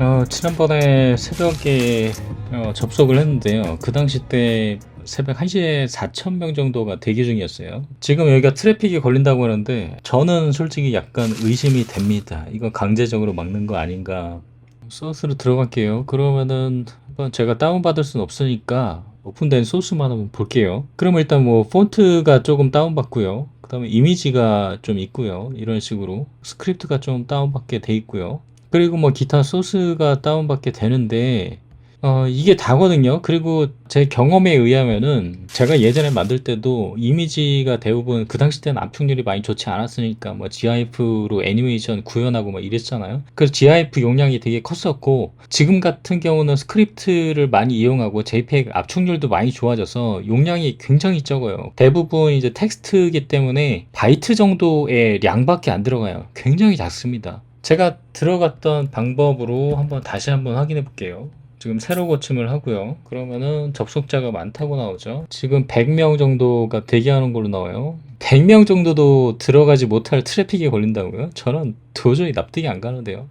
어, 지난번에 새벽에 어, 접속을 했는데요. 그 당시 때 새벽 1시에 4,000명 정도가 대기 중이었어요. 지금 여기가 트래픽이 걸린다고 하는데 저는 솔직히 약간 의심이 됩니다. 이거 강제적으로 막는 거 아닌가. 소스로 들어갈게요. 그러면은 한번 제가 다운받을 순 없으니까 오픈된 소스만 한번 볼게요. 그러면 일단 뭐 폰트가 조금 다운받고요. 그 다음에 이미지가 좀 있고요. 이런 식으로 스크립트가 좀 다운받게 돼 있고요. 그리고 뭐 기타 소스가 다운받게 되는데 어, 이게 다거든요. 그리고 제 경험에 의하면은 제가 예전에 만들 때도 이미지가 대부분 그 당시 때는 압축률이 많이 좋지 않았으니까 뭐 GIF로 애니메이션 구현하고 막 이랬잖아요. 그래서 GIF 용량이 되게 컸었고 지금 같은 경우는 스크립트를 많이 이용하고 JPEG 압축률도 많이 좋아져서 용량이 굉장히 적어요. 대부분 이제 텍스트이기 때문에 바이트 정도의 량밖에 안 들어가요. 굉장히 작습니다. 제가 들어갔던 방법으로 한번 다시 한번 확인해 볼게요. 지금 새로 고침을 하고요. 그러면은 접속자가 많다고 나오죠. 지금 100명 정도가 대기하는 걸로 나와요. 100명 정도도 들어가지 못할 트래픽이 걸린다고요? 저는 도저히 납득이 안 가는데요.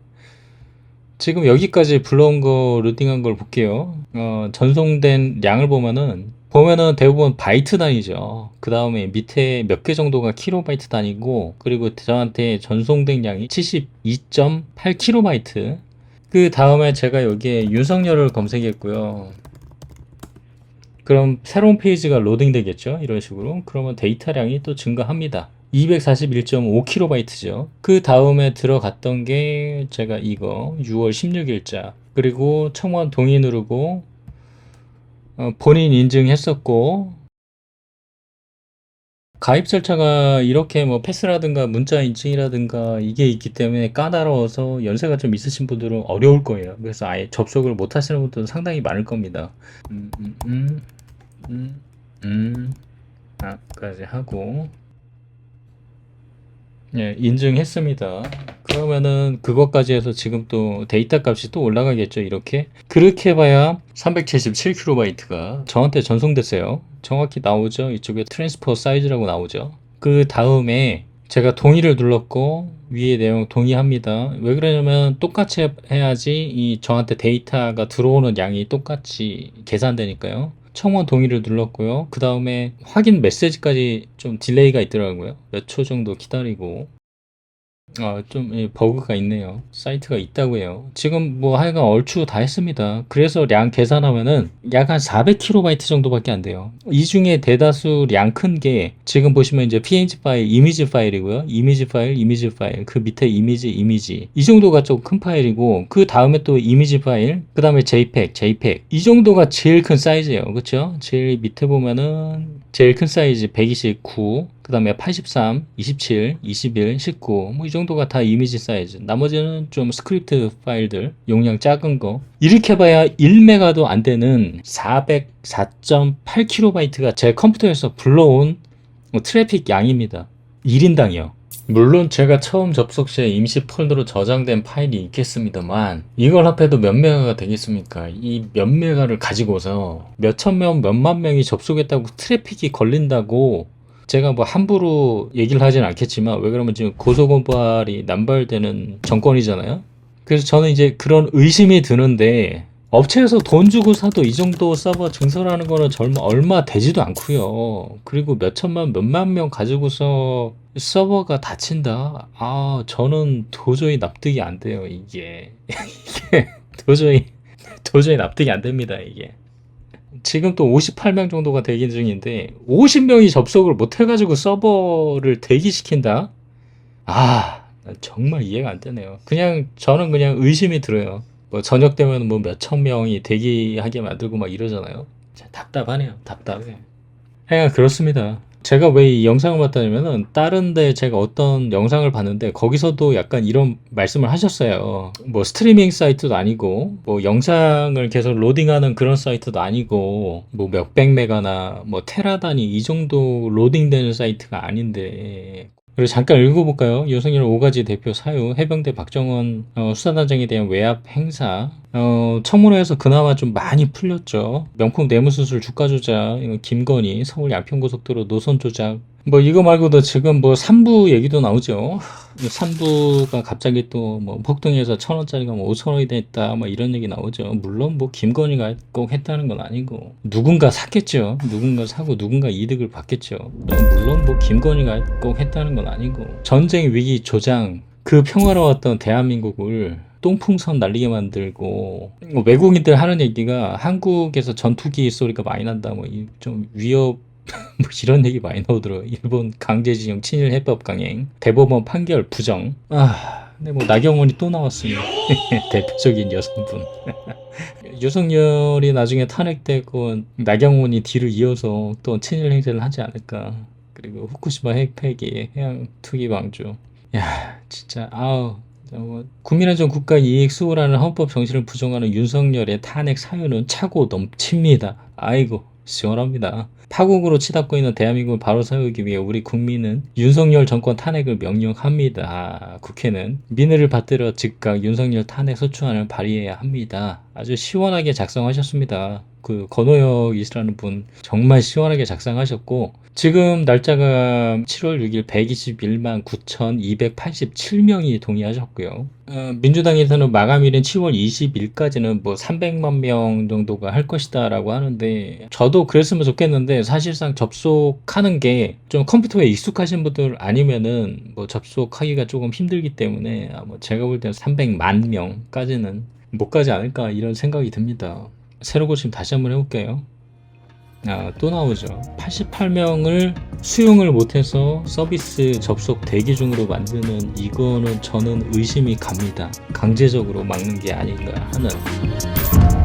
지금 여기까지 불러온 거 루팅한 걸 볼게요. 어, 전송된 양을 보면은 보면은 대부분 바이트 단위죠. 그 다음에 밑에 몇 개 정도가 킬로바이트 단위고 그리고 저한테 전송된 양이 72.8킬로바이트 그 다음에 제가 여기에 윤석열을 검색했고요. 그럼 새로운 페이지가 로딩 되겠죠? 이런 식으로. 그러면 데이터량이 또 증가합니다. 241.5kb죠. 그 다음에 들어갔던 게 제가 이거 6월 16일자. 그리고 청원 동의 누르고 어, 본인 인증했었고 가입 절차가 이렇게 뭐 패스라든가 문자 인증이라든가 이게 있기 때문에 까다로워서 연세가 좀 있으신 분들은 어려울 거예요. 그래서 아예 접속을 못 하시는 분들은 상당히 많을 겁니다. 음, 음, 음, 음, 음, 아까지 하고, 예, 인증했습니다. 그러면은 그것까지 해서 지금 또 데이터 값이 또 올라가겠죠, 이렇게. 그렇게 봐야 377kb가 저한테 전송됐어요. 정확히 나오죠. 이쪽에 트랜스퍼 사이즈라고 나오죠. 그 다음에 제가 동의를 눌렀고 위에 내용 동의합니다. 왜 그러냐면 똑같이 해야지 이 저한테 데이터가 들어오는 양이 똑같이 계산되니까요. 청원 동의를 눌렀고요. 그 다음에 확인 메시지까지 좀 딜레이가 있더라고요. 몇 초 정도 기다리고 아, 좀 예, 버그가 있네요. 사이트가 있다고 해요. 지금 뭐 하여간 얼추 다 했습니다. 그래서 량 계산하면은 약 한 400KB 정도밖에 안 돼요. 이 중에 대다수 량 큰 게 지금 보시면 이제 png 파일, 이미지 파일이고요. 이미지 파일, 이미지 파일, 그 밑에 이미지, 이미지. 이 정도가 좀 큰 파일이고 그 다음에 또 이미지 파일, 그 다음에 JPEG, JPEG. 이 정도가 제일 큰 사이즈예요. 그렇죠? 제일 밑에 보면은 제일 큰 사이즈 129, 그 다음에 83, 27, 21, 19, 뭐 이 정도가 다 이미지 사이즈. 나머지는 좀 스크립트 파일들, 용량 작은 거. 이렇게 봐야 1메가도 안 되는 404.8kb가 제 컴퓨터에서 불러온 뭐 트래픽 양입니다. 1인당이요. 물론 제가 처음 접속 시에 임시 폴더로 저장된 파일이 있겠습니다만 이걸 합해도 몇 메가가 되겠습니까? 이 몇 메가를 가지고서 몇천 명, 몇만 명이 접속했다고 트래픽이 걸린다고 제가 뭐 함부로 얘기를 하진 않겠지만 왜 그러면 지금 고소고발이 남발되는 정권이잖아요. 그래서 저는 이제 그런 의심이 드는데 업체에서 돈 주고 사도 이 정도 서버 증설하는 거는 얼마 되지도 않고요. 그리고 몇 천만 몇만 명 가지고서 서버가 닫힌다. 아 저는 도저히 납득이 안 돼요 이게 이게 도저히 도저히 납득이 안 됩니다 이게. 지금 또 58명 정도가 대기 중인데 50명이 접속을 못 해가지고 서버를 대기시킨다? 아 정말 이해가 안 되네요. 그냥 저는 그냥 의심이 들어요. 뭐 저녁 되면 뭐 몇천 명이 대기하게 만들고 막 이러잖아요. 자, 답답하네요. 답답해. 하여간 그렇습니다. 제가 왜 이 영상을 봤다냐면은 다른데 제가 어떤 영상을 봤는데 거기서도 약간 이런 말씀을 하셨어요. 뭐 스트리밍 사이트도 아니고 뭐 영상을 계속 로딩하는 그런 사이트도 아니고 뭐 몇백 메가나 뭐 테라 단위 이 정도 로딩되는 사이트가 아닌데 그리고 잠깐 읽어볼까요? 유승열 5가지 대표 사유, 해병대 박정원 어, 수사단장에 대한 외압 행사. 어, 청문회에서 그나마 좀 많이 풀렸죠. 명품 뇌물수술 주가 조작, 김건희, 서울 양평고속도로 노선 조작. 뭐 이거 말고도 지금 뭐 3부 얘기도 나오죠. 산부가 갑자기 또 뭐 폭등해서 천 원짜리가 뭐 오천 원이 됐다 뭐 이런 얘기 나오죠. 물론 뭐 김건희가 꼭 했다는 건 아니고 누군가 샀겠죠. 누군가 사고 누군가 이득을 받겠죠. 물론 뭐 김건희가 꼭 했다는 건 아니고 전쟁 위기 조장 그 평화로웠던 대한민국을 똥풍선 날리게 만들고 뭐 외국인들 하는 얘기가 한국에서 전투기 소리가 많이 난다 뭐 좀 위협 뭐 이런 얘기 많이 나오더라고요. 일본 강제징용 친일 해법 강행 대법원 판결 부정 아 근데 뭐 나경원이 또 나왔습니다. 대표적인 여성분 윤석열이 나중에 탄핵되고 나경원이 뒤를 이어서 또 친일 행세를 하지 않을까 그리고 후쿠시마 핵 폐기 해양 투기 방조 야 진짜 아우 뭐 국민안전 국가 이익 수호라는 헌법 정신을 부정하는 윤석열의 탄핵 사유는 차고 넘칩니다. 아이고 시원합니다. 파국으로 치닫고 있는 대한민국을 바로 세우기 위해 우리 국민은 윤석열 정권 탄핵을 명령합니다. 국회는 민의를 받들어 즉각 윤석열 탄핵 소추안을 발의해야 합니다. 아주 시원하게 작성하셨습니다. 그 건호혁이시라는 분 정말 시원하게 작성하셨고 지금 날짜가 7월 6일 121만 9,287명이 동의하셨고요. 어, 민주당에서는 마감일인 7월 20일까지는 뭐 300만 명 정도가 할 것이다라고 하는데 저도 그랬으면 좋겠는데 사실상 접속하는 게 좀 컴퓨터에 익숙하신 분들 아니면은 뭐 접속하기가 조금 힘들기 때문에 아마 제가 볼 때는 300만 명까지는 못 가지 않을까 이런 생각이 듭니다. 새로 고침 다시 한번 해볼게요. 아, 또 나오죠. 88명을 수용을 못해서 서비스 접속 대기 중으로 만드는 이거는 저는 의심이 갑니다. 강제적으로 막는 게 아닌가 하는.